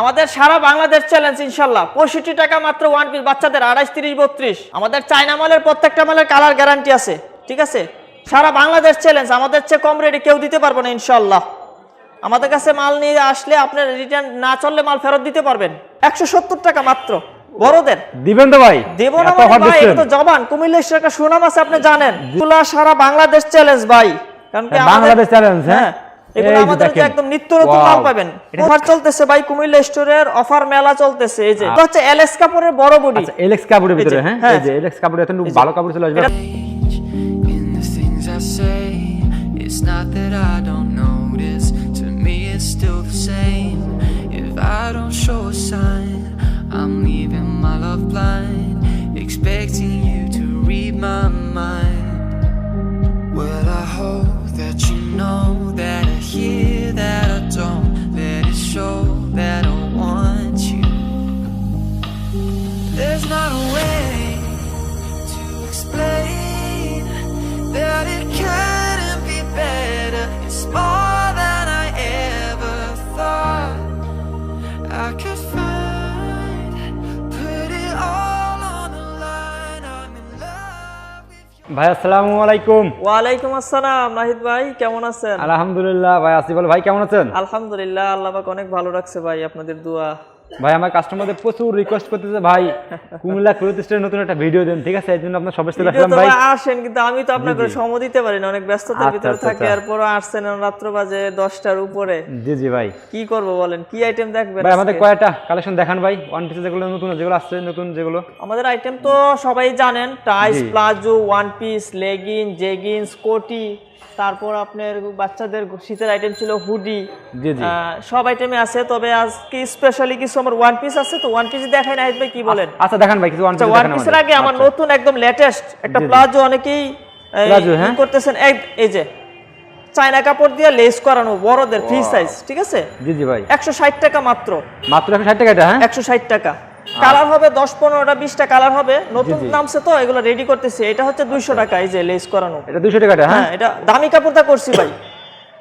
আমাদের সারা বাংলাদেশ চ্যালেঞ্জ ইনশাল্লাহ। পঁয়ষট্টি টাকা মাত্র ওয়ান পিস বাচ্চাদের আড়াইশ তিরিশ বত্রিশ। আমাদের চায়না মালের প্রত্যেকটা মালের কালার গ্যারান্টি আছে ঠিক আছে? সারা বাংলাদেশ চ্যালেঞ্জ আমাদের চেয়ে কম রেটে কেউ দিতে পারব না ইনশাল্লাহ। আমাদের কাছে মাল নিয়ে আসলে আপনার রিটার্ন না চললে মাল ফেরত দিতে পারবেন। একশো সত্তর টাকা মাত্র। বড়দের। দিবেন তো ভাই। দেব না মানে offer ভাই এটা তো জবান। কুমিল্লা একটা সুনাম আছে আপনি জানেন। সারা বাংলাদেশ চ্যালেঞ্জ ভাই। কারণ বাংলাদেশ challenge, হ্যাঁ? এগুলো আমাদের একদম নিত্য নতুন মাল পাবেন অফার চলতেছে ভাই কুমিল্লা স্টোরের অফার মেলা চলতেছে এই যে এটা হচ্ছে এলএস কাপড়ের বড় বডি আচ্ছা এলএক্স কাপড়ের ভিতরে হ্যাঁ হ্যাঁ। এই যে এলএক্স কাপড়ের এত ভালো কাপড় চলে আসবে. It's not that I don't notice, to me it's still the same. If I don't show a sign, I'm leaving my love blind, expecting you to read my mind. Well, I hope that you know hear that I don't, let it show ভাই আসসালামু আলাইকুম। ওয়ালাইকুম আসসালাম নাহিদ ভাই কেমন আছেন? আলহামদুলিল্লাহ ভাই আসিফ বল ভাই কেমন আছেন? আলহামদুলিল্লাহ আল্লাহ পাক অনেক ভালো রাখছে ভাই আপনাদের দোয়া। ভাই আমার কাস্টমারদের প্রচুর রিকোয়েস্ট করতেছে ভাই কুমিল্লা ক্লোথ স্টোরে নতুন একটা ভিডিও দেন ঠিক আছে? এই জন্য আপনার সবাই ভিডিও আসলাম ভাই। আসেন কিন্তু আমি তো আপনাকে সময় দিতে পারি না অনেক ব্যস্ততার আচ্ছা, ভিতরে আচ্ছা, থাকে আচ্ছা। এরপরও আসছেন রাত্র বাজে দশটার উপরে। জি জি ভাই। কি করব বলেন কি আইটেম দেখবেন ভাই আমাদের? কয়টা কালেকশন দেখান ভাই? ওয়ান পিস যেগুলো নতুন যেগুলো আসছে নতুন যেগুলো। আমাদের আইটেম তো সবাই জানেন tights palazzo one piece legging jeggings কোটি তারপর আপনার বাচ্চাদের শীতের আইটেম ছিল হুডি সব আইটেমে আছে তবে আজকে স্পেশালি কিছু আমার ওয়ান পিস আছে তো ওয়ান পিস দেখাই না ভাই কি বলেন? আচ্ছা দেখান ভাই কিছু ওয়ান আচ্ছা পিস ওয়ান পিসের আগে আমার আচ্ছা। নতুন একদম লেটেস্ট একটা। প্লাজো অনেকেই হ্যাঁ? করতেছেন এই যে চায়না কাপড় দিয়ে লেস করানো বড়দের ফ্রি সাইজ ঠিক আছে? জি জি ভাই। একশো ষাট টাকা মাত্র। মাত্র একশো ষাট টাকা এটা হ্যাঁ? একশো ষাট টাকা। কালার হবে দশ পনেরোটা বিশটা কালার হবে। নতুন। নামছে তো এগুলো রেডি করতেছি। এটা হচ্ছে দুইশো টাকা এই যে লেস করানো। এটা দুশো টাকাটা হ্যাঁ? হ্যাঁ এটা দামি কাপড়টা করছি ভাই।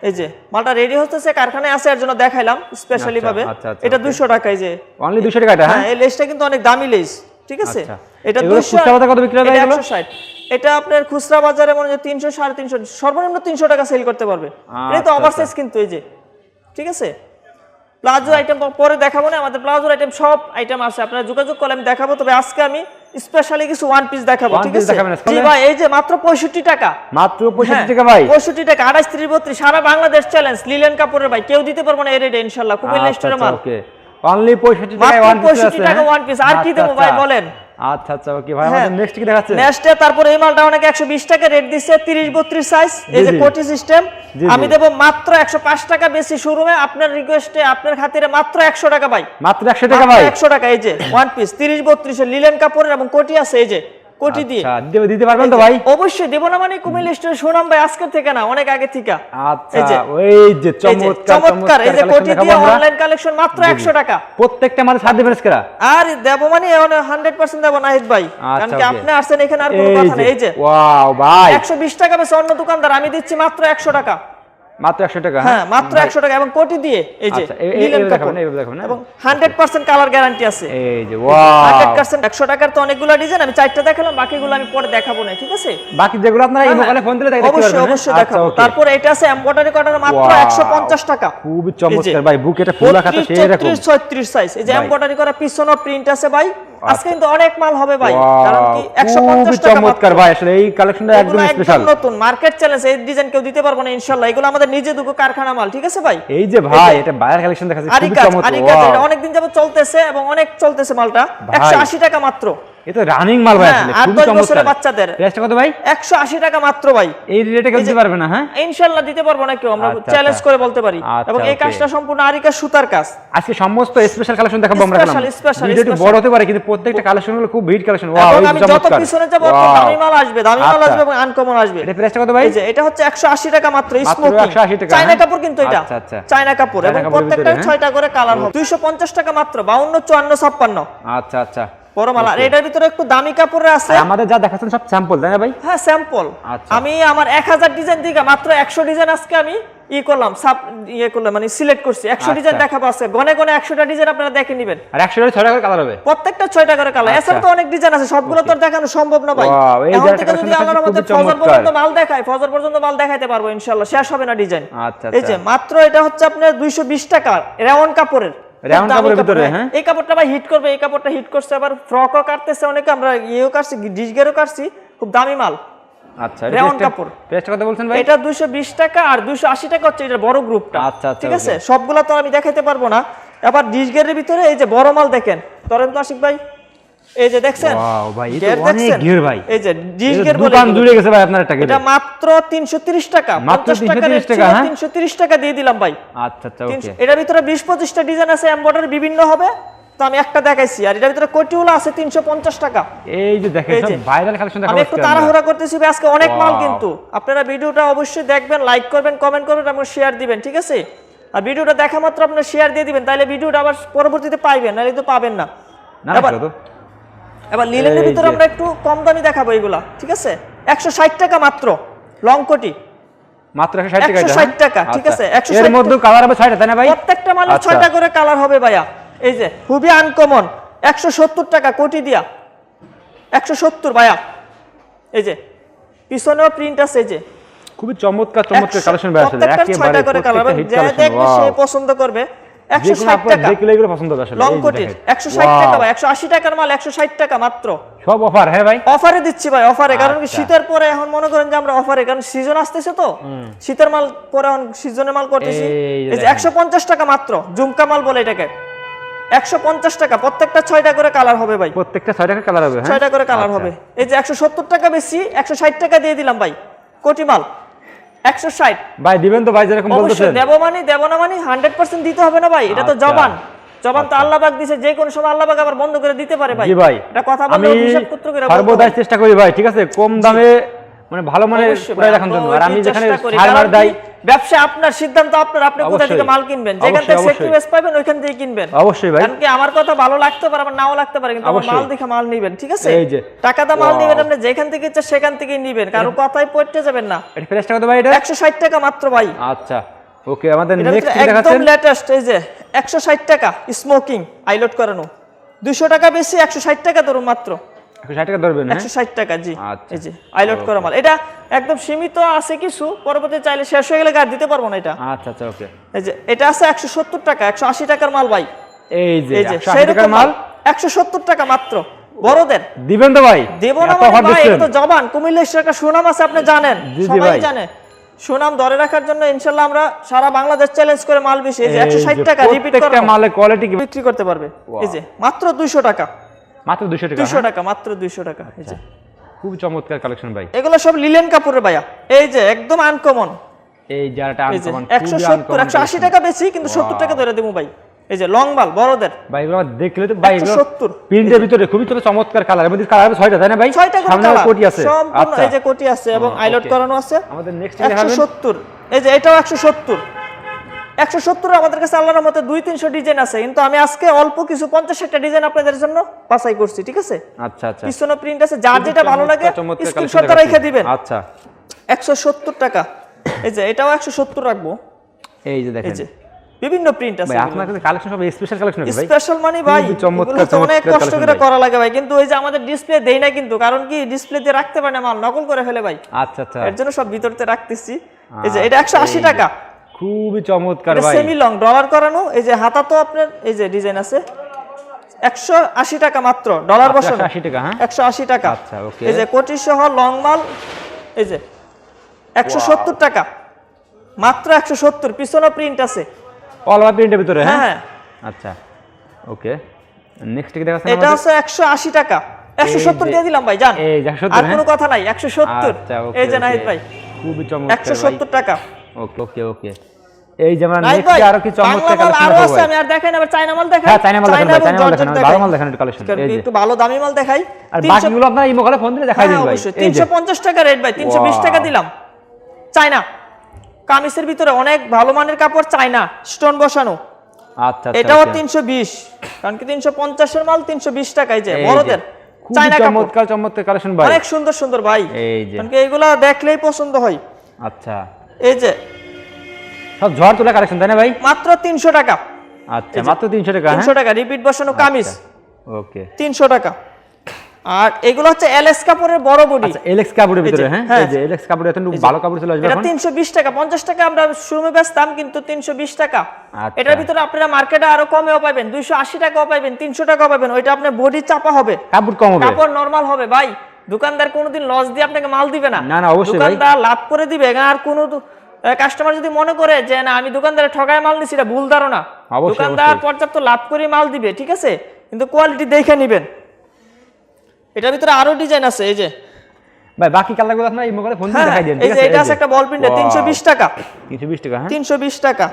এই যে মালটা রেডি হচ্ছে কারখানায় আছে এর জন্য দেখাইলাম স্পেশালি আচ্ছা, ভাবে। আচ্ছা, আচ্ছা, এটা okay. দুইশো টাকা এই যে। অনলি দুশো টাকাটা হ্যাঁ? এই লেসটা কিন্তু অনেক দামি লেস ঠিক আছে? আচ্ছা। এটা 200 খুচরা বাজারে কত বিক্রি হয় এগুলো? 160 এটা আপনার খুচরা বাজারে মনে হয় তিনশো সাড়ে তিনশো সর্বনিম্ন তিনশো টাকা সেল করতে পারবে। এটা তো আচ্ছা, ওভার সাইজ কিন্তু এই যে ঠিক আছে? প্লাজো আইটেম পরে দেখাবো না আমাদের প্লাজোর আইটেম সব আইটেম আছে। আপনারা যোগাযোগ করলে আমি দেখাবো তবে আজকে আমি স্পেশালি কিছু ওয়ান পিস দেখাবো ঠিক আছে? জি ভাই এই যে মাত্র পঁয়ষট্টি টাকা। মাত্র পঁয়ষট্টি হ্যাঁ, টাকা ভাই। পঁয়ষট্টি টাকা আঠাশ ত্রিশ বত্রিশ সারা বাংলাদেশ চ্যালেঞ্জ লিলেন কাপুরের ভাই কেউ দিতে পারব না এর রেটে ইনশাল্লাহ খুবই স্টোরের মাল। ওকে অনলি 65 টাকা ওয়ান পিস 65 আছে টাকা ওয়ান পিস আর কি আচ্ছা, দেবো ভাই আচ্ছা। বলেন? আচ্ছা আচ্ছা ওকে ভাই হ্যাঁ। আমাদের নেক্সট কি দেখাচ্ছে? নেক্সটে তারপর এই মালটা অনেক একশো বিশ টাকা রেট দিচ্ছে তিরিশ বত্রিশ সাইজ এই যে কোটি সিস্টেম আমি দেব মাত্র একশো পাঁচ টাকা বেশি শোরুমে আপনার রিকোয়েস্টে আপনার খাতিরে মাত্র একশো টাকা ভাই। মাত্র একশো টাকা ভাই? একশো টাকা এই যে ওয়ান পিস তিরিশ বত্রিশের লিলেন কাপড়ের এবং কোটি আছে এই যে। কোটি দিয়ে। আচ্ছা দিতে- দিতে পারবেন তো ভাই? অবশ্যই দেবো না মানে কুমিল্লা স্টোরে শোনাম ভাই আজকের থেকে না অনেক আগে থেকে। আচ্ছা এই যে ওই যে চমৎকার চমৎকার এই যে কোটি দিয়ে অনলাইন কালেকশন মাত্র একশো টাকা। প্রত্যেকটা মানে ছাড় দেবেন আজকে আর দেবো মানে হান্ড্রেড পার্সেন্ট দেবো নাহিদ ভাই। কারণ আচ্ছা, কি আপনি আসছেন এখানে আর কোনো কথা নেই এই যে। ওয়াও ভাই। একশো বিশ টাকা বেশি অন্য দোকানদার আমি দিচ্ছি মাত্র একশো টাকা। মাত্র একশো টাকা হ্যাঁ মাত্র একশো টাকা এবং কোটি দিয়ে এই যে লিলেন কাপড়। হ্যাঁ? এবং হান্ড্রেড পার্সেন্ট কালার গ্যারান্টি আছে। এই যে ওয়াও হান্ড্রেড পার্সেন্ট একশো টাকার তো অনেকগুলো ডিজাইন আমি চারটা দেখালাম বাকিগুলো আমি পরে দেখাবো না ঠিক আছে? বাকি যেগুলো আপনারা এই মোবাইলে ফোন দিলে দেখতে হ্যাঁ, অবশ্যই অবশ্যই হ্যাঁ? দেখাবো। আচ্ছা, তারপর এটা আছে এমব্রয়ডারি কটার মাত্র Wow, একশো পঞ্চাশ টাকা। খুবই এই যে, চমৎকার ভাই বুক এটা ফুল খাতা 32, সেই রকম। 34, 36 সাইজ এই যে। এমব্রয়ডারি করা পিছনও প্রিন্ট আছে ভাই। আজকে কিন্তু অনেক মাল হবে ভাই কারণ কি একশো খুবই পঞ্চাশ টাকা চমৎকার মাত্র। ভাই আসলে এই কালেকশনটা একদম স্পেশাল নতুন মার্কেট চ্যালেঞ্জ এই ডিজাইন কেউ দিতে পারব না ইনশাল্লাহ এগুলো আমাদের নিজে দুটো কারখানা মাল ঠিক আছে ভাই এই যে ভাই এটা বায়ার কালেকশন দেখাচ্ছে খুব চমৎকার। এটা অনেকদিন যাবত চলতেছে এবং অনেক চলতেছে মালটা ভাই। একশো আশি টাকা মাত্র এ তো রানিং মাল ভাই হ্যাঁ, আসলে আট চমৎকার। বাচ্চাদের। প্রাইসটা কত ভাই? একশো আশি টাকা মাত্র ভাই। এই রেটে কেউ দিতে পারবে না হ্যাঁ? ইনশাল্লাহ দিতে পারব না কেউ আমরা আচ্ছা, চ্যালেঞ্জ আচ্ছা। করে বলতে পারি। আচ্ছা, এবং এই কাজটা সম্পূর্ণ আরিকাজ সুতার কাজ। আজকে সমস্ত স্পেশাল কালেকশন দেখাবো আমরা Special, এখন। special, ভিডিও একটু special। বড় হতে পারে কিন্তু প্রত্যেকটা কালেকশনগুলো খুব ভিড কালেকশন ওয়াও আমি যত পিছনে যাব তত দামি মাল আসবে। দামি মাল। আসবে এবং আনকমন আসবে। এটা প্রাইসটা কত ভাই? এই যে এটা হচ্ছে একশো আশি টাকা মাত্র স্মোকিং চায়না হ্যাঁ? কাপড় কিন্তু এটা। আচ্ছা, আচ্ছা। চায়না কাপড় এবং প্রত্যেকটা করে কালার হবে। দুইশো পঞ্চাশ টাকা মাত্র বাউন্ন চুয়ান্ন ছাপ্পান্ন। আচ্ছা আচ্ছা। বড় আর এটার ভিতরে একটু দামি কাপড়ের আছে। আমাদের যা দেখাচ্ছেন সব স্যাম্পল তাই না ভাই? হ্যাঁ স্যাম্পল আচ্ছা। আমি আমার এক হাজার ডিজাইন দিকে মাত্র একশো ডিজাইন আজকে আমি ই করলাম সাব ইয়ে করলাম মানে সিলেক্ট করছি। একশো ডিজাইন আচ্ছা। দেখাবো গনে গনে একশোটা ডিজাইন আপনারা দেখে নেবেন। আর টাকা কালার হবে। প্রত্যেকটা করে কালার আচ্ছা। এছাড়া তো অনেক ডিজাইন আছে সবগুলো তো দেখানো সম্ভব না ভাই। এখন থেকে যদি আল্লাহর মধ্যে ফজর পর্যন্ত মাল দেখায় ফজর পর্যন্ত মাল দেখাইতে পারব ইনশাআল্লাহ শেষ হবে না ডিজাইন আচ্ছা, এই যে। মাত্র এটা হচ্ছে আপনার দুইশো বিশ টাকা রেওয়ান কাপড়ের। দামি কাপড়ের ভিতরে, হ্যাঁ? এই কাপড়টা ভাই হিট করবে এই কাপড়টা হিট করছে আবার ফ্রকও কাটতেছে অনেকে আমরা ইয়েও কাটছি ডিজগেরও কাটছি খুব দামি মাল। আচ্ছা রাউন্ড কাপড়। পেস্ট কথা বলছেন ভাই? এটা দুইশো বিশ টাকা আর দুইশো আশি টাকা হচ্ছে এটা বড় গ্রুপটা। আচ্ছা, আচ্ছা, ঠিক আছে. সবগুলা তো আমি দেখাতে পারব না। আবার ডিজগেরের ভিতরে এই যে বড় মাল দেখেন। তরেন তো আশিক ভাই এই যে দেখছেন? Wow, ভাই, এ অনেক ঘের ভাই। এই যে বলে দোকান এগুলো। গেছে ভাই আপনার একটা এটা মাত্র 330 টাকা মাত্র 330 টাকা, হ্যাঁ? 330 টাকা দিয়ে দিলাম ভাই। আচ্ছা আচ্ছা ওকে। এটার ভিতরে 20 25টা ডিজাইন আছে বিভিন্ন হবে তো আমি একটা দেখাইছি। আর এটার ভিতরে কোটিওলা আছে 350 টাকা। এই যে দেখেন। ভাইরাল কালেকশন দেখা আমি একটু তাড়াহুড়া করতেছি আজকে অনেক মাল কিন্তু। আপনারা ভিডিওটা অবশ্যই দেখবেন লাইক করবেন কমেন্ট করবেন এবং শেয়ার দিবেন ঠিক আছে? আর ভিডিওটা দেখা মাত্র আপনারা শেয়ার দিয়ে দিবেন তাহলে ভিডিওটা আবার পরবর্তীতে পাইবেন নাহলে তো পাবেন না। না এবার লিলেনের ভিতরে আমরা একটু কম দামি দেখাবো এগুলা ঠিক আছে? একশো ষাট টাকা মাত্র লং কোটি। মাত্র 160 টাকা এটা 160? টাকা, ঠিক। আছে, 160 এর মধ্যে কালার হবে 6টা তাই না ভাই? প্রত্যেকটা মালে। করে কালার হবে ভাইয়া। এই যে খুবই আনকমন একশো সত্তর টাকা কোটি দিয়া। একশো সত্তর ভাইয়া। এই যে পিছনেও প্রিন্ট আছে এই যে। খুবই চমৎকার চমৎকার কালেকশন ভাই করে কালার প্রত্যেকটা যে দেখবে সে পছন্দ করবে। লং কোটির দেখেন। একশো ষাট টাকা ভাই একশো আশি টাকার মাল একশো ষাট টাকা মাত্র। সব অফার হ্যাঁ ভাই? অফারে দিচ্ছি ভাই অফারে কারণ কি আচ্ছা। শীতের পরে এখন মনে করেন যে আমরা অফারে কারণ সিজন আসতেছে তো। শীতের মাল পরে এখন সিজনের মাল করতেছি। এই যে এই যে দেখেন। একশো পঞ্চাশ টাকা মাত্র জুমকা মাল বলে এটাকে। একশো পঞ্চাশ টাকা প্রত্যেকটা ছয়টা করে কালার হবে ভাই। প্রত্যেকটা 6 কালার হবে হ্যাঁ? ছয়টা করে কালার আচ্ছা। হবে। এই যে একশো সত্তর টাকা বেশি একশো ষাট টাকা দিয়ে দিলাম ভাই কোটি মাল। একশো ষাট। ভাই দিবেন তো ভাই যেরকম বলতেছেন। দেব মানে দেব না মানে হান্ড্রেড পার্সেন্ট দিতে হবে না ভাই এটা তো আচ্ছা। জবান। জবান তো আল্লাহ পাক দিছে যে কোন সময় আল্লাহ পাক আবার বন্ধ করে দিতে পারে ভাই। জি ভাই। এটা কথা বলে হিসাব পত্র করে বলতে সর্বদাই চেষ্টা করি ভাই ঠিক আছে? কম দামে মানে ভালো মানে পুরাই ভাই, জন্য। আর আমি যেখানে ছাড় মার ব্যবসা আপনার সিদ্ধান্ত আপনার আপনি কোথা থেকে মাল কিনবেন? যেখান থেকে সেফটি বেস পাবেন ওইখান থেকে কিনবেন। অবশ্যই ভাই। কারণ কি আমার কথা ভালো লাগতে পারে আবার নাও লাগতে পারে কিন্তু আমার মাল দেখে মাল নিবেন ঠিক আছে? এই যে। টাকা দা মাল. নিবেন আপনি যেখান থেকে ইচ্ছা সেখান থেকে নিবেন কারও কথায় পড়তে যাবেন না। এটা প্রাইসটা কত ভাই এটা? একশো ষাট টাকা মাত্র ভাই। আচ্ছা ওকে আমাদের নেক্সট কি একদম লেটেস্ট এই যে একশো ষাট টাকা স্মোকিং আইলোড করানো। দুশো টাকা বেশি একশো ষাট টাকা ধরুন মাত্র। 160 টাকা ধরবেন হ্যাঁ? টাকা জি। আচ্ছা। এই যে আইলোড করা মাল। এটা একদম সীমিত আছে কিছু পরবর্তী চাইলে শেষ হয়ে গেলে আর দিতে পারব না এটা। আচ্ছা আচ্ছা ওকে। এই যে এটা আছে একশো সত্তর টাকা একশো আশি টাকার মাল ভাই। এই যে 180 টাকার মাল? মাল একশো সত্তর টাকা মাত্র। বড়দের। দিবেন তো ভাই। দেবো না এত মানে offer ভাই এটা তো জবান। কুমিল্লা একটা সুনাম আছে আপনি জানেন। সবাই। জানে। সুনাম ধরে রাখার জন্য ইনশাল্লাহ আমরা সারা বাংলাদেশ চ্যালেঞ্জ করে মাল বেশি। এই যে এই একশো ষাট যে টাকা রিপিট কোয়ালিটি বিক্রি করতে পারবে। এই যে মাত্র দুইশো টাকা। মাত্র 200 টাকা দুইশো হ্যাঁ? টাকা মাত্র দুইশো টাকা এই যে। খুব চমৎকার কালেকশন ভাই। এগুলো সব লিলেন কাপড়ের ভাইয়া। এই যে একদম আনকমন এই যারটা আনকমন একশো সত্তর একশো আশি টাকা বেশি কিন্তু সত্তর টাকা ধরে দেবো ভাই। এই যে লং মাল বড়দের। ভাই এগুলো দেখলে তো ভাই এগুলো 170 প্রিন্টের ভিতরে খুবই তো চমৎকার কালারের মধ্যে কালার 6টা তাই না ভাই? ছয়টা করে সামনে কোটি আছে? সম্পূর্ণ আচ্ছা। এই যে কোটি আছে এবং আইলট করানো আছে। আমাদের নেক্সট একশো দেখাবেন সত্তর। এই যে এটাও একশো সত্তর। একশো সত্তর আমাদের কাছে আল্লাহর মতে দুই তিনশো ডিজাইন আছে। কিন্তু আমি আজকে অল্প কিছু পঞ্চাশ একটা ডিজাইন আপনাদের জন্য বাছাই করছি ঠিক আছে? আচ্ছা আচ্ছা। পিছনে প্রিন্ট আছে যার যেটা ভালো লাগে স্ক্রিনশটটা রেখে দিবেন। আচ্ছা। একশো সত্তর টাকা। এই যে এটাও একশো সত্তর রাখব। এই যে দেখেন। বিভিন্ন প্রিন্ট আছে ভাই আপনার কাছে কালেকশন সব স্পেশাল কালেকশন ভাই। স্পেশাল মানে ভাই চমৎকার, অনেক কষ্ট করে করা লাগে ভাই। কিন্তু ওই যে আমাদের ডিসপ্লে দেই না কিন্তু কারণ কি ডিসপ্লে দিয়ে রাখতে পারে না মাল নকল করে ফেলে ভাই। আচ্ছা আচ্ছা। এর জন্য সব ভিতরতে রাখতেছি। এই যে এটা একশো আশি এই যে, টাকা। খুবই চমৎকার ভাই। সেমি লং ডলার করানো এই যে হাতা তো আপনার এই যে ডিজাইন আছে একশো আশি টাকা মাত্র ডলার বসানো। 180 টাকা, হ্যাঁ? একশো আশি টাকা। আচ্ছা, okay. এই যে কোটি সহ লং মাল এই যে একশো সত্তর টাকা। মাত্র একশো সত্তর পিছনে প্রিন্ট আছে। অল প্রিন্টের ভিতরে হ্যাঁ? হ্যাঁ আচ্ছা ওকে নেক্সট কি দেখাচ্ছেন এটা একশো আশি টাকা। একশো এই সত্তর যে- দিয়ে দিলাম ভাই জান এই 170, আর হ্যাঁ? কোনো কথা নাই একশো সত্তর। আচ্ছা ওকে এই যে নাহিদ ভাই খুবই চমৎকার একশো ভাই সত্তর টাকা। ওকে ওকে ওকে এই যে আমরা নেক্সট ভাই আরও কি চমৎকার কালেকশন আরও আছে আমি আর দেখাই না মাল দেখাই। হ্যাঁ মাল চাইনা মাল দেখাই। ভালো মাল কালেকশন এই যে। একটু ভালো দামি মাল দেখাই। আর বাকিগুলো আপনার ইমো কলে ফোন দিলে দেখাই হ্যাঁ, দিন ভাই। অবশ্যই। এই যে। তিনশো পঞ্চাশ টাকা রেট ভাই তিনশো বিশ টাকা দিলাম। চায়না কামিজের ভিতরে অনেক ভালো মানের কাপড় চায়না স্টোন বসানো। আচ্ছা আচ্ছা, এটাও okay। তিনশো বিশ। কারণ কি তিনশো পঞ্চাশের মাল তিনশো বিশ টাকায় যায় বড়দের। চায়না চমৎকার চমৎকার কালেকশন ভাই। অনেক সুন্দর সুন্দর ভাই। এই যে। কারণ কি এগুলা দেখলেই পছন্দ হয়। আচ্ছা। এই যে। সব ঝড় তোলা কালেকশন তাই না ভাই? মাত্র তিনশো টাকা। আচ্ছা মাত্র তিনশো টাকা তিনশো টাকা রিপিট বসানো কামিজ। ওকে। তিনশো টাকা। আর এগুলো হচ্ছে এলএস কাপড়ের বড় বডি। আচ্ছা এলএক্স কাপড়ের ভিতরে হ্যাঁ? হ্যাঁ। এই যে এলএক্স কাপড় এত ভালো কাপড় চলে আসবে এটা এখন? তিনশো বিশ টাকা পঞ্চাশ টাকা আমরা শোরুমে বেচতাম কিন্তু তিনশো বিশ টাকা। আচ্ছা। এটার ভিতরে আপনারা মার্কেটে আরও কমেও পাবেন দুইশো আশি টাকাও পাবেন তিনশো টাকাও পাবেন ওইটা আপনার বডি চাপা হবে। কাপড় কম হবে। কাপড় নরমাল হবে ভাই। দোকানদার কোনোদিন লস দিয়ে আপনাকে মাল দিবে না। না, না, অবশ্যই। দোকানদার লাভ করে দিবে আর কোনো কাস্টমার যদি মনে করে যে না আমি দোকানদারে ঠগায় মাল নিছি এটা ভুল ধারণা। দোকানদার পর্যাপ্ত লাভ করে মাল দিবে ঠিক আছে? কিন্তু কোয়ালিটি দেখে নিবেন। এটার ভিতরে আরও ডিজাইন আছে এই যে। ভাই বাকি কালারগুলো আপনার এই মোবাইলে ফোন দিয়ে হ্যাঁ দেখাই দেন এই যে এটা আছে একটা বল তিনশো বিশ টাকা। তিনশো বিশ টাকা হ্যাঁ? তিনশো বিশ টাকা।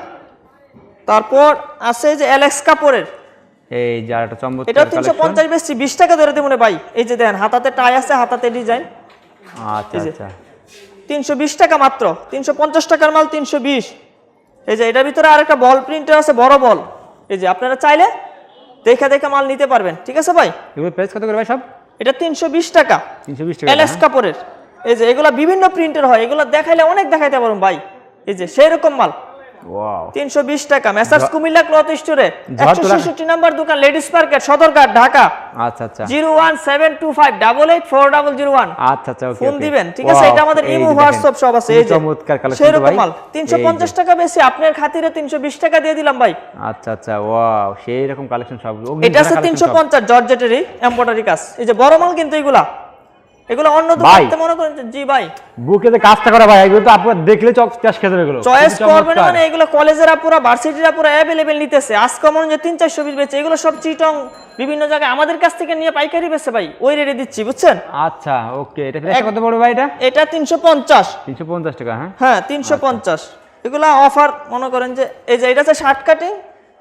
তারপর আছে এই যে এলেক্স কাপড়ের। এই যে আরেকটা চমৎকার এটা তিনশো কালেকশন পঞ্চাশ বেশি বিশ টাকা ধরে দেবো ভাই। এই যে দেন হাতাতে টাই আছে হাতাতে ডিজাইন আচ্ছা আচ্ছা। তিনশো বিশ টাকা মাত্র। তিনশো পঞ্চাশ টাকার মাল তিনশো বিশ। এই যে এটার ভিতরে আরেকটা বল প্রিন্টার আছে বড় বল এই যে আপনারা চাইলে দেখে দেখে মাল নিতে পারবেন। ঠিক আছে ভাই? এগুলো প্রাইস কত করে ভাই সব? এটা তিনশো বিশ টাকা। তিনশো বিশ টাকা এলএস কাপড়ের। এই যে এগুলা বিভিন্ন প্রিন্টের হয়। এগুলো দেখাইলে অনেক দেখাইতে পারুন ভাই। এই যে সেই রকম মাল। তিনশো বিশ টাকা। মেসার্স কুমিল্লা ক্লথ স্টোরে। একশো ছেষট্টি নাম্বার দোকান লেডিস মার্কেট সদরঘাট ঢাকা। আচ্ছা আচ্ছা। Zero one seven two five double eight four double zero one. আচ্ছা আচ্ছা ওকে ফোন দিবেন ঠিক আছে? এটা আমাদের ইমো হোয়াটসঅ্যাপ সব আছে এই যে। চমৎকার কালেকশন সেরকম মাল। তিনশো। পঞ্চাশ টাকা বেশি আপনার খাতিরে তিনশো বিশ টাকা দিয়ে দিলাম ভাই। আচ্ছা আচ্ছা ওয়াও সেই রকম কালেকশন সব। এটা আছে তিনশো পঞ্চাশ জর্জেটেরই এম্বয়ডারি কাজ। এই যে বড় মাল কিন্তু এগুলা। এগুলো অন্য মনে করেন জি ভাই। বুকে যে কাজটা করা ভাই এগুলো তো আপনারা দেখলে চক চাষ খেতে এগুলো। চয়েস করবেন মানে এগুলো কলেজের ভার্সিটিরা অ্যাভেলেবেল নিতেছে। আজকে মনে যে তিন চারশো পিস বেচে এগুলো সব চিটং বিভিন্ন জায়গায় আমাদের কাছ থেকে নিয়ে পাইকারি বেচে ভাই। ওই রেটে দিচ্ছি বুঝছেন? আচ্ছা ওকে। এটা প্রাইস কত পড়বে ভাই এটা? এটা তিনশো পঞ্চাশ। তিনশো পঞ্চাশ টাকা হ্যাঁ? হ্যাঁ তিনশো পঞ্চাশ। এগুলা অফার মনে করেন যে এই যে এটা শার্ট কাটিং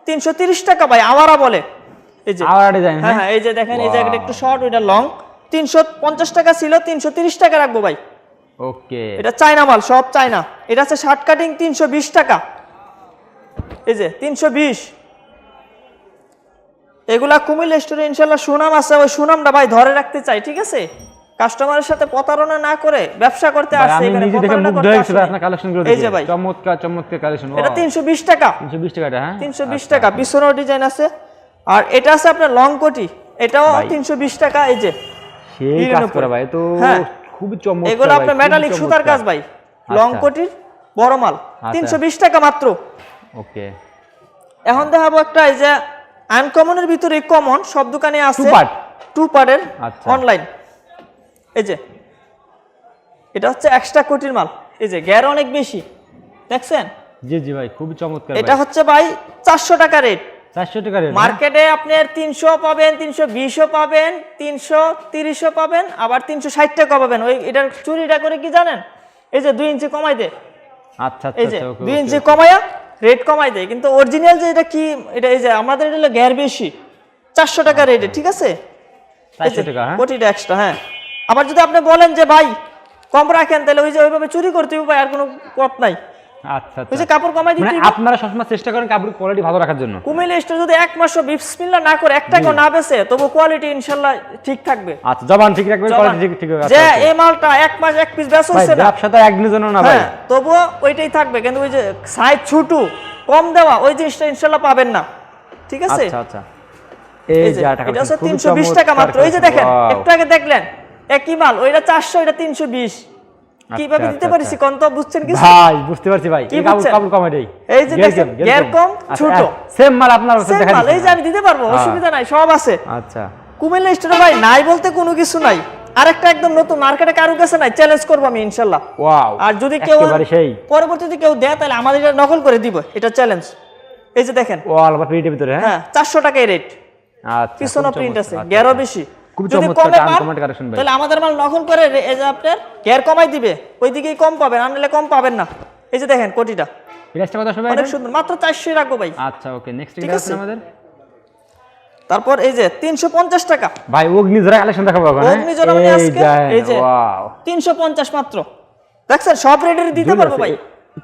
তিনশো তিরিশ টাকা ভাই আওয়ারা বলে। এই যে। আবার ডিজাইন হ্যাঁ হ্যাঁ? এই যে দেখেন এই জায়গাটা একটু শর্ট ওইটা লং তিনশো পঞ্চাশ টাকা ছিল তিনশো তিরিশ টাকা রাখব ভাই। ওকে। এটা চায়না মাল সব চায়না। এটা আছে শার্ট কাটিং তিনশো বিশ টাকা। এই যে তিনশো বিশ। এগুলা কুমিল্লা স্টোরে ইনশাল্লাহ সুনাম আছে ওই সুনামটা ভাই ধরে রাখতে চাই ঠিক আছে? কাস্টমারের সাথে প্রতারণা না করে ব্যবসা করতে আসছে আমি এখানে হয়ে। আপনার এই যে ভাই। চমৎকার চমৎকার কালেকশন এটা তিনশো বিশ টাকা। তিনশো বিশ হ্যাঁ? তিনশো বিশ টাকা পিছনেও ডিজাইন আছে। আর এটা আছে আপনার লং কোটি এটাও ভাই। তিনশো বিশ টাকা এই যে। সেই কাজ। করা ভাই তো হ্যাঁ। খুবই চমৎকার এগুলো আপনার মেটালিক সুতার কাজ ভাই লং আচ্ছা। কোটির বড় মাল তিনশো বিশ টাকা মাত্র। ওকে। এখন দেখাবো একটা এই যে আনকমনের ভিতরে কমন সব দোকানে আছে। Two part? টু পার্টের আচ্ছা। অনলাইন এই যে এটা হচ্ছে এক্সট্রা কোটির মাল। এই যে গ্যার অনেক বেশি। দেখছেন? জি জি ভাই খুবই চমৎকার এটা হচ্ছে ভাই চারশো টাকা রেট চারশো টাকা মার্কেটে আপনার তিনশো পাবেন তিনশো বিশও পাবেন তিনশো তিরিশও পাবেন আবার তিনশো ষাট টাকা পাবেন। ওই এটার চুরিটা করে কি জানেন? এই যে দুই ইঞ্চি কমাই দে। আচ্ছা আচ্ছা এই যে আচ্ছা, দুই ইঞ্চি। কমায়া রেট কমাই দেয় কিন্তু অরিজিনাল যে এটা কি এটা এই যে আমাদের এটা হলো গ্যার বেশি চারশো টাকা রেটে ঠিক আছে? এই যে, 400 টাকা হ্যাঁ? কোটিটা এক্সট্রা হ্যাঁ। আবার যদি আপনি বলেন যে ভাই কম রাখেন তাহলে ওই যে ওইভাবে চুরি করতে হবে আর কোনো পথ নাই। আচ্ছা ওই আচ্ছা কাপড় কমাই মানে দিতে আপনারা সবসময় চেষ্টা করেন কাপড়ের কোয়ালিটি ভালো রাখার জন্য। কুমিল্লা স্টোর যদি এক মাসও বিসমিল্লা না করে এক টাকাও না বেছে তবু কোয়ালিটি ইনশাল্লাহ ঠিক থাকবে। আচ্ছা জবান ঠিক রাখবেন কোয়ালিটি ঠিক ঠিক হবে যে। এই মালটা এক মাস এক পিস বেচ হচ্ছে না। ব্যবসা একদিনের জন্য না ভাই। হ্যাঁ তবুও ওইটাই থাকবে। কিন্তু ওই যে সাইজ ছোটু কম দেওয়া ওই জিনিসটা ইনশাল্লাহ পাবেন না। ঠিক আছে? আচ্ছা আচ্ছা। এই যে এটা হচ্ছে টাকা মাত্র। এই যে দেখেন একটু আগে দেখলেন একই মাল ওইটা চারশো এটা তিনশো বিশ। কীভাবে আচ্ছা, দিতে আচ্ছা, পারছি বুঝছেন কিছু? ভাই বুঝতে পারছি ভাই। কি এই কাপড়? কাপড় কম এই যে দেখেন, গ্যার কম, ছোট। সেম মাল আপনার কাছে দেখা এই যে আমি দিতে পারব হ্যাঁ। অসুবিধা নাই সব আছে। আচ্ছা। কুমিল্লা স্টোরে ভাই নাই বলতে কোনো কিছু নাই। আরেকটা একদম নতুন মার্কেটে কারও কাছে নাই চ্যালেঞ্জ করব আমি ইনশাল্লাহ। ওয়াও আর যদি কেউ পরবর্তীতে কেউ দেয় তাহলে আমাদের এটা নকল করে দিব এটা চ্যালেঞ্জ এই যে দেখেন। ও আলবা প্রিন্টের ভিতরে হ্যাঁ? হ্যাঁ চারশো টাকায় রেট আচ্ছা পিছনে প্রিন্ট আছে আচ্ছা, গ্যারও আচ্ছা। বেশি। খুব চমৎকার ভাই। তাহলে আমাদের মাল নকল করে এই যে আপনার গ্যার কমাই দিবে। ওই দিকেই কম পাবেন আনলে কম পাবেন না। এই যে দেখেন কোটিটা। প্রাইসটা কত ভাই অনেক সুন্দর মাত্র চারশো রাখব ভাই। আচ্ছা ওকে নেক্সট ঠিক ঠিক আছে আছে? আমাদের? তারপর এই যে তিনশো পঞ্চাশ টাকা। ভাই অগ্নিজোড়া কালেকশন দেখাবো এখন হ্যাঁ? মানে আজকে? এই যে মাত্র। দেখছেন সব রেটের দিতে পারব ভাই।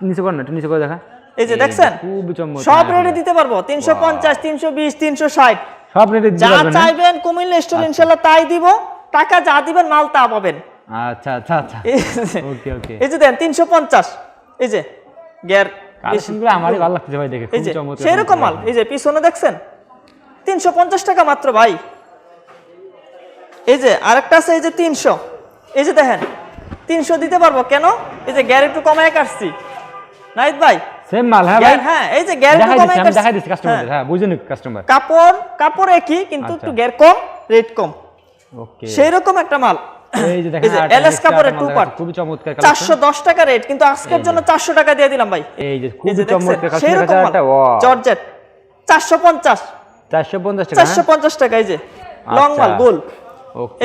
নিচে কর না একটু নিচে করে দেখা। এই যে দেখছেন খুব চমৎকার। সব রেটে দিতে পারব। তিনশো পঞ্চাশ তিনশো বিশ তিনশো ষাট। সব রেটে যা চাইবেন কুমিল্লা স্টোর আচ্ছা। তাই দিব। টাকা যা দিবেন মাল তা পাবেন। আচ্ছা আচ্ছা আচ্ছা। ওকে ওকে। এই যে দেন তিনশো পঞ্চাশ। এই যে গ্যার কালেকশনগুলো আমারই ভালো লাগছে ভাই দেখে খুব চমৎকার। সেই রকম মাল। এই যে পিছনে দেখছেন? তিনশো পঞ্চাশ টাকা মাত্র ভাই। এই যে আরেকটা আছে এই যে তিনশো। এই যে দেখেন তিনশো দিতে পারব। কেন? এই যে গ্যার একটু কমায় কাটছি। নাইত ভাই সেম মাল হ্যাঁ ভাই? হ্যাঁ এই যে গ্যার দিচ্ছি আমি দেখাই কাস্টমার হ্যাঁ, হ্যাঁ কাস্টমার কাপড় কাপড় একই কিন্তু আচ্ছা। একটু গ্যার কম রেট কম। ওকে সেই রকম একটা মাল। এই যে দেখেন এলএস কাপড়ের টু পার্ট খুবই চমৎকার চারশো কালেকশন দশ টাকা রেট কিন্তু আজকের জন্য চারশো টাকা দিয়ে দিলাম ভাই। এই যে খুবই চমৎকার সেই কালেকশন রকম একটা ওয়াও জর্জেট চারশো পঞ্চাশ। 450 টাকা চারশো পঞ্চাশ টাকা এই যে। লং আচ্ছা। মাল গোল।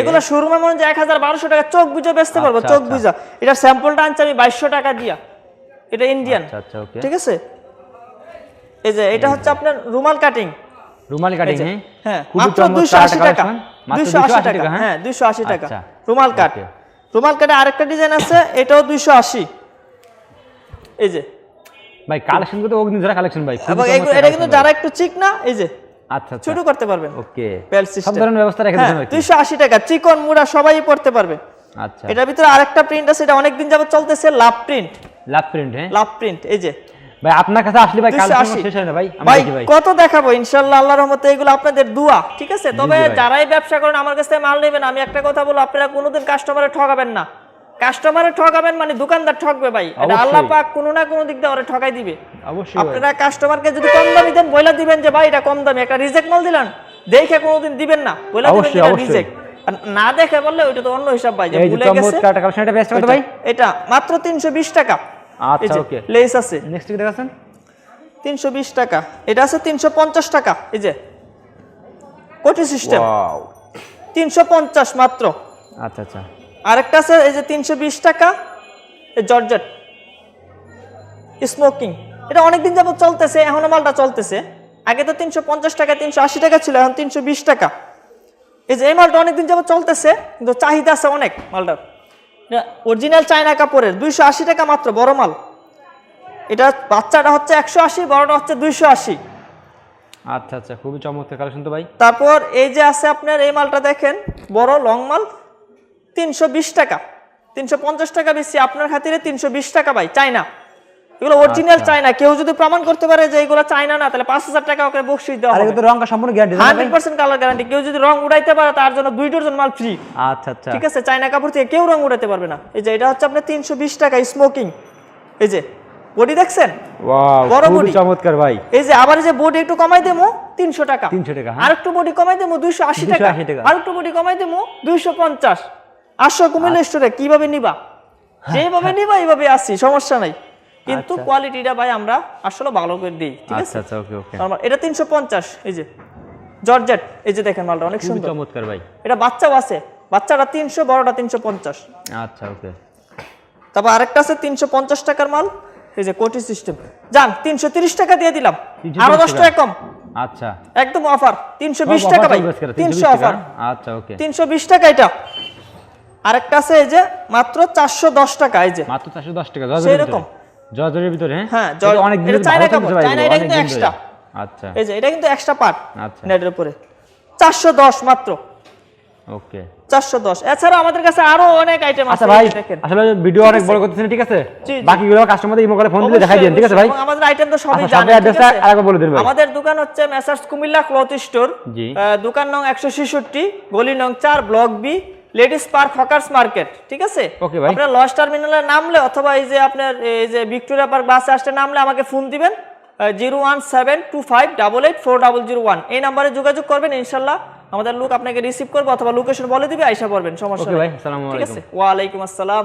এগুলো শোরুমে মনে হয় এক হাজার বারোশো টাকা চোখ বুঝে বেচতে পারব আচ্ছা, চোখ আচ্ছা। বুঝা এটা স্যাম্পলটা আনছি আমি বাইশশো টাকা দিয়া। এটা ইন্ডিয়ান আচ্ছা আচ্ছা ওকে ঠিক আছে? এই যে এটা হচ্ছে আপনার রুমাল কাটিং রুমালি কাটিং হ্যাঁ হ্যাঁ মাত্র চমৎকার দুইশো আশি একটা টাকা। collection, মাত্র দুইশো আশি টাকা হ্যাঁ? হ্যাঁ? দুইশো আশি টাকা। আচ্ছা। রুমাল কাট রুমাল কাটে আরেকটা ডিজাইন আছে এটাও দুইশো আশি। এই যে। ভাই কালেকশন তো অগ্নিধারা কালেকশন ভাই এটা কিন্তু যারা একটু চিক না এই যে আচ্ছা আচ্ছা। ছোট করতে পারবেন। ওকে সব সিস্টেম ধরনের ব্যবস্থা রেখে দিয়েছেন কি দুইশো আশি টাকা চিকন মুড়া সবাই পড়তে পারবে। আচ্ছা। এটার ভিতরে আরেকটা প্রিন্ট আছে এটা অনেকদিন যাবত চলতেছে লাভ প্রিন্ট লাভ প্রিন্ট হ্যাঁ? লাভ প্রিন্ট এই যে। ভাই আপনার কাছে আসলে ভাই কালেকশন শেষ হয় না ভাই? ভাই কত দেখাবো? ইনশাল্লাহ আল্লাহর রহমতে এগুলো আপনাদের দুয়া ঠিক আছে? তবে যারাই ব্যবসা করেন আমার কাছ মাল নেবেন। আমি একটা কথা বলব আপনারা কোনোদিন কাস্টমারে ঠকাবেন না। কাস্টমারে ঠকাবেন মানে দোকানদার ঠকবে ভাই। এটা আল্লাহ পাক কোনো না কোনো দিক দিয়ে ওরা ঠকাই দিবে। অবশ্যই আপনারা কাস্টমারকে যদি কম দামি দেন বইলা দিবেন যে ভাই এটা কম দামি। একটা রিজেক্ট মাল দিলেন দেখে কোনোদিন দিবেন না। বইলা দিবেন অবশ্যই। রিজেক্ট না দেখে বললে ওইটা তো অন্য হিসাব ভাই যে ভুলে গেছে। এটা ভাই এটা- এটা মাত্র তিনশো বিশ টাকা। এই আচ্ছা ওকে লেস আছে। নেক্সট কি দেখাচ্ছেন? তিনশো বিশ টাকা। এটা আছে তিনশো পঞ্চাশ টাকা এই যে। কোটি সিস্টেম ওয়াও তিনশো পঞ্চাশ মাত্র। আচ্ছা আচ্ছা। আরেকটা আছে এই যে তিনশো বিশ টাকা জর্জেট। স্মোকিং। এটা অনেকদিন যাবত চলতেছে এখনও মালটা চলতেছে। আগে তো তিনশো পঞ্চাশ টাকা তিনশো আশি টাকা ছিল এখন তিনশো বিশ টাকা। এই যে এই মালটা অনেকদিন যাবত চলতেছে কিন্তু চাহিদা আছে অনেক মালটার। অরিজিনাল চায়না কাপড়ের দুইশো আশি টাকা মাত্র বড় মাল। এটা বাচ্চাটা হচ্ছে একশো আশি বড়টা হচ্ছে দুইশো আশি। আচ্ছা আচ্ছা খুবই চমৎকার কালেকশন তো ভাই। তারপর এই যে আছে আপনার এই মালটা দেখেন বড় লং মাল তিনশো বিশ টাকা। তিনশো পঞ্চাশ টাকা বেশি আপনার খাতিরে তিনশো বিশ টাকা ভাই চাইনা এগুলো অরিজিনাল আচ্ছা। চাইনা কেউ যদি প্রমাণ করতে পারে যে এগুলো চাইনা না তাহলে পাঁচ হাজার টাকা ওকে দেওয়া হবে। তো রংটা সম্পূর্ণ guarantee hundred percent colour guarantee কেউ যদি রং উড়াইতে পারে তার জন্য ডজন মাল ফ্রি আচ্ছা আচ্ছা। ঠিক আছে চাইনা কাপড় থেকে কেউ রং উড়াতে পারবে না। এই যে এটা হচ্ছে আপনার তিনশো বিশ টাকা স্মোকিং এই যে বডি দেখছেন? ওয়াও বড় বডি। চমৎকার ভাই। এই যে আবার যে বডি একটু কমাই দেবো তিনশো টাকা। 300 টাকা, হ্যাঁ। আর একটু বডি কমাই দেবো দুইশো আশি টাকা। 280 টাকা। আর একটু বডি কমাই দেবো দুইশো পঞ্চাশ। আসো কুমিল্লা স্টোরে কীভাবে নিবা? যেভাবে নিবা এইভাবে আসি সমস্যা নাই। কিন্তু আচ্ছা। কোয়ালিটিটা ভাই আমরা আসলে ভালো করে দিই ঠিক আছে? আচ্ছা আচ্ছা ওকে। ওকে এটা তিনশো পঞ্চাশ এই যে জর্জেট এই যে দেখেন মালটা অনেক সুন্দর। চমৎকার ভাই। এটা বাচ্চাও আছে বাচ্চাটা তিনশো বড়টা তিনশো পঞ্চাশ। আচ্ছা ওকে। তারপর আরেকটা আছে তিনশো পঞ্চাশ টাকার মাল এই যে কোটি সিস্টেম। যান তিনশো তিরিশ টাকা দিয়ে দিলাম 330 আরও দশ টাকা। টাকা কম। আচ্ছা। একদম অফার তিনশো বিশ সব টাকা ভাই চলবে আজকে, 320 তিনশো অফার আচ্ছা ওকে। তিনশো বিশ টাকা এটা। আরেকটা আছে এই যে মাত্র চারশো দশ টাকা এই যে। মাত্র চারশো দশ টাকা সেই ভিতরে হ্যাঁ? হ্যাঁ, অনেক দিন চায়না কাপড়, চায়না, এটা কিন্তু extra। আচ্ছা। এই যে এটা কিন্তু এক্সট্রা পার্ট আচ্ছা। নেটের উপরে। চারশো দশ মাত্র। ওকে। চারশো দশ। এছাড়া আমাদের কাছে আরও অনেক আইটেম আছে আচ্ছা ভাই যে দেখেন। আসলে ভিডিও অনেক বড় করতেছেন ঠিক আছে। বাকিগুলো কাস্টমারদের ইমো করে ফোন দিলে দেখাই দেন ঠিক আছে ভাই? আমাদের আইটেম তো সবই আচ্ছা, জানেন অ্যাড্রেসটা আরেকবার বলে দিন ভাই। আমাদের দোকান হচ্ছে Messrs Comilla cloth store ji. দোকান নং একশো ছেষট্টি গলি নং চার block B ladies park hawkers market ঠিক আছে? ওকে ভাই। আপনার লস টার্মিনালে নামলে অথবা এই যে আপনার এই যে ভিক্টোরিয়া পার্ক বাসে আসতে নামলে আমাকে ফোন দিবেন zero one seven two five double eight four double zero one এই নাম্বারে যোগাযোগ করবেন ইনশাল্লাহ আমাদের লোক আপনাকে রিসিভ করবে অথবা লোকেশন বলে দিবে আইসা পড়বেন সমস্যা ওকে ভাই আসসালামু ঠিক আছে? ওয়ালাইকুম আসসালাম।